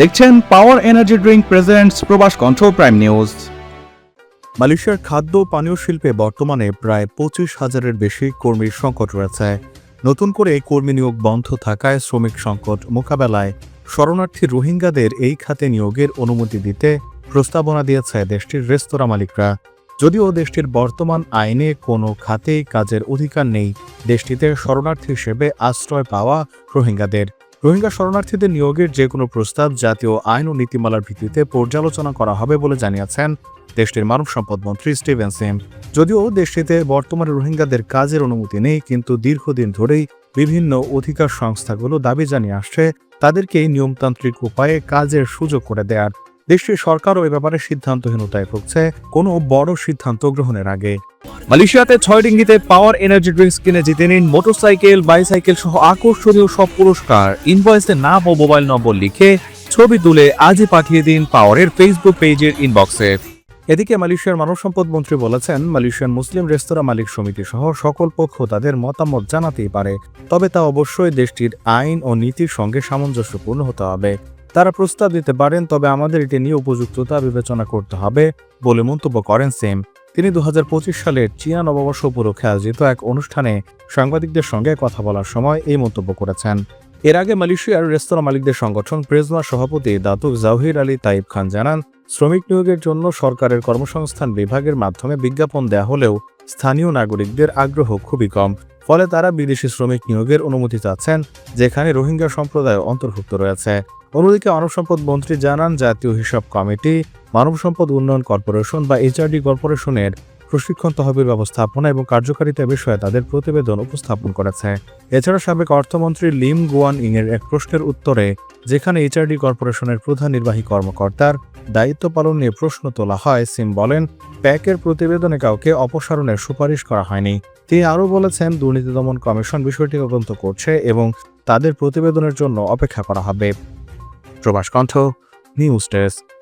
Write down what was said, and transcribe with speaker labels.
Speaker 1: দেখছেন power energy drink presents প্রবাস কণ্ঠ প্রাইম নিউজ
Speaker 2: মালয়েশিয়ার খাদ্য পানীয় শিল্পে বর্তমানে প্রায় পঁচিশ হাজারের বেশি কর্মীর সংকট রয়েছে। নতুন করে কর্মী নিয়োগ বন্ধ থাকায় শ্রমিক সংকট মোকাবেলায় শরণার্থী রোহিঙ্গাদের এই খাতে নিয়োগের অনুমতি দিতে প্রস্তাবনা দিয়েছে দেশটির রেস্তোরাঁ মালিকরা। যদিও দেশটির বর্তমান আইনে কোনো খাতেই কাজের অধিকার নেই, দেশটিতে শরণার্থী হিসেবে আশ্রয় পাওয়া রোহিঙ্গাদের। রোহিঙ্গা শরণার্থীদের নিয়োগের যে কোনো প্রস্তাব, জাতীয় আইন ও নীতিমালার ভিত্তিতে পর্যালোচনা করা হবে বলে জানিয়েছেন দেশটির মানব সম্পদ মন্ত্রী স্টিভেন সিম। যদিও দেশটিতে বর্তমানে রোহিঙ্গাদের কাজের অনুমতি নেই, কিন্তু দীর্ঘদিন ধরেই বিভিন্ন অধিকার সংস্থাগুলো দাবি জানিয়ে আসছে তাদেরকে নিয়মতান্ত্রিক উপায়ে কাজের সুযোগ করে দেয়ার। দেশটির সরকারও এ ব্যাপারে সিদ্ধান্তহীনতায় ভুগছে, কোনো বড় সিদ্ধান্ত গ্রহণের আগে।
Speaker 1: মালয়েশিয়াতে ছয় ডিঙ্গিতে পাওয়ার এনার্জি ড্রিঙ্কস কিনে জিতে নিন মোটরসাইকেল, বাইসাইকেল সহ আকর্ষণীয় সব পুরস্কার। ইনভয়েসে নাম ও মোবাইল নম্বর লিখে ছবি তুলে আজই পাঠিয়ে দিন পাওয়ারের ফেসবুক পেজের ইনবক্সে
Speaker 2: এদিকে মালয়েশিয়ার মানব সম্পদ মন্ত্রী বলেছেন, মালয়েশিয়ান মুসলিম রেস্তোরাঁ মালিক সমিতি সহ সকল পক্ষ তাদের মতামত জানাতেই পারে। তবে তা অবশ্যই দেশটির আইন ও নীতির সঙ্গে সামঞ্জস্যপূর্ণ হতে হবে। তারা প্রস্তাব দিতে পারেন, তবে আমাদের এটি নিয়ে উপযুক্ততা বিবেচনা করতে হবে বলে মন্তব্য করেন সেম। তিনি দু হাজার পঁচিশ সালের চীনা নববর্ষ উপলক্ষে আয়োজিত এক অনুষ্ঠানে সাংবাদিকদের সঙ্গে কথা বলার সময় এই মন্তব্য করেছেন। এর আগে মালয়েশিয়ার রেস্তোরাঁ মালিকদের সংগঠন প্রেজমা সভাপতি দাতুক জাহির আলী তাইব খান জানান, শ্রমিক নিয়োগের জন্য সরকারের কর্মসংস্থান বিভাগের মাধ্যমে বিজ্ঞাপন দেয়া হলেও স্থানীয় নাগরিকদের আগ্রহ খুবই কম। ফলে তারা বিদেশি শ্রমিক নিয়োগের অনুমতি চাচ্ছেন, যেখানে রোহিঙ্গা সম্প্রদায় অন্তর্ভুক্ত রয়েছে। অন্যদিকে মানব সম্পদ মন্ত্রী জানান, জাতীয় হিসাব কমিটি, মানব সম্পদ উন্নয়ন কর্পোরেশন বা এইচআরডি কর্পোরেশনের প্রশিক্ষণ তহবিল ব্যবস্থাপনা এবং কার্যকারিতা বিষয়ে তাদের প্রতিবেদন উপস্থাপন করেছে। এছাড়া সাবেক অর্থমন্ত্রী লিম গুয়ান ইং এর এক প্রশ্নের উত্তরে, যেখানে এইচআরডি কর্পোরেশনের প্রধান নির্বাহী কর্মকর্তার দায়িত্ব পালন নিয়ে প্রশ্ন তোলা হয়, সিম বলেন, প্যাকের প্রতিবেদনে কাউকে অপসারণের সুপারিশ করা হয়নি। তিনি আরও বলেছেন, দুর্নীতি দমন কমিশন বিষয়টি তদন্ত করছে এবং তাদের প্রতিবেদনের জন্য অপেক্ষা করা হবে। প্রবাস কণ্ঠ, নিউজ ডেস্ক।